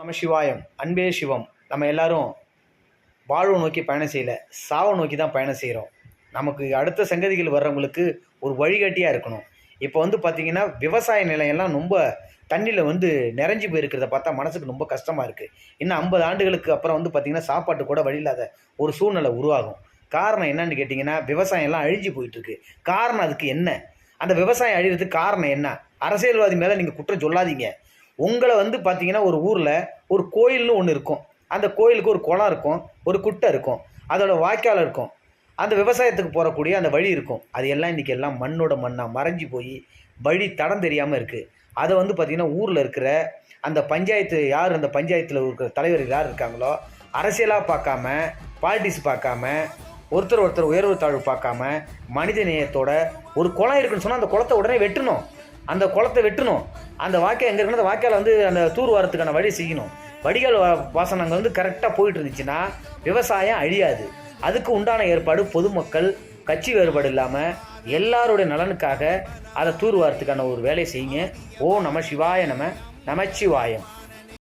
நம சிவாயம். அன்பே சிவம். நம்ம எல்லாரும் வாழ்வை நோக்கி பயணம் செய்யலை சாவை நோக்கி தான் பயணம் செய்கிறோம் நமக்கு அடுத்த சங்கதிகள் வர்றவங்களுக்கு ஒரு வழிகாட்டியாக இருக்கணும். இப்போ வந்து பார்த்திங்கன்னா விவசாய நிலையெல்லாம் ரொம்ப தண்ணியில் வந்து நிறைஞ்சு போயிருக்கிறத பார்த்தா மனசுக்கு ரொம்ப கஷ்டமாக இருக்குது இன்னும் ஐம்பது ஆண்டுகளுக்கு அப்புறம் வந்து பார்த்திங்கன்னா சாப்பாட்டு கூட வழி இல்லாத ஒரு சூழ்நிலை உருவாகும். காரணம் என்னன்னு கேட்டிங்கன்னா விவசாயம்லாம் அழிஞ்சு போயிட்டுருக்கு காரணம் அதுக்கு என்ன? அந்த விவசாயம் அழிகிறதுக்கு காரணம் என்ன? அரசியல்வாதி மேலே நீங்கள் குற்றம் சொல்லாதீங்க. உங்களை வந்து பார்த்தீங்கன்னா ஒரு ஊரில் ஒரு கோயில்னு ஒன்று இருக்கும். அந்த கோயிலுக்கு ஒரு குளம் இருக்கும் ஒரு குட்டை இருக்கும் அதோட வாய்க்கால் இருக்கும். அந்த விவசாயத்துக்கு போகக்கூடிய அந்த வழி இருக்கும். அது எல்லாம் இன்றைக்கி எல்லாம் மண்ணோட மண்ணாக மறைஞ்சி போய் வழி தடம் தெரியாமல் இருக்குது அதை வந்து பார்த்திங்கன்னா ஊரில் இருக்கிற அந்த பஞ்சாயத்து யார் அந்த பஞ்சாயத்தில் இருக்கிற தலைவர்கள் யார் இருக்காங்களோ அரசியலாக பார்க்காம பாலிட்டிக்ஸ் பார்க்காம ஒருத்தர் ஒருத்தர் உயர்வு தாழ்வு பார்க்காம மனித நேயத்தோட ஒரு குளம் இருக்குன்னு சொன்னால் அந்த குளத்தை உடனே வெட்டணும். அந்த குளத்தை வெட்டணும். அந்த வாய்க்கால் எங்கே இருக்குன்னா அந்த வாய்க்கால் வந்து அந்த தூர் வாரத்துக்கான வழி செய்யணும். வடிகால் வா- வந்து கரெக்டாக போயிட்டு இருந்துச்சுன்னா விவசாயம் அழியாது. அதுக்கு உண்டான ஏற்பாடு பொதுமக்கள் கட்சி வேறுபாடு இல்லாமல் எல்லாருடைய நலனுக்காக அதை தூர் வாரத்துக்கான ஒரு வேலையை செய்யுங்க. ஓ நம சிவாய நம நமச்சிவாயம்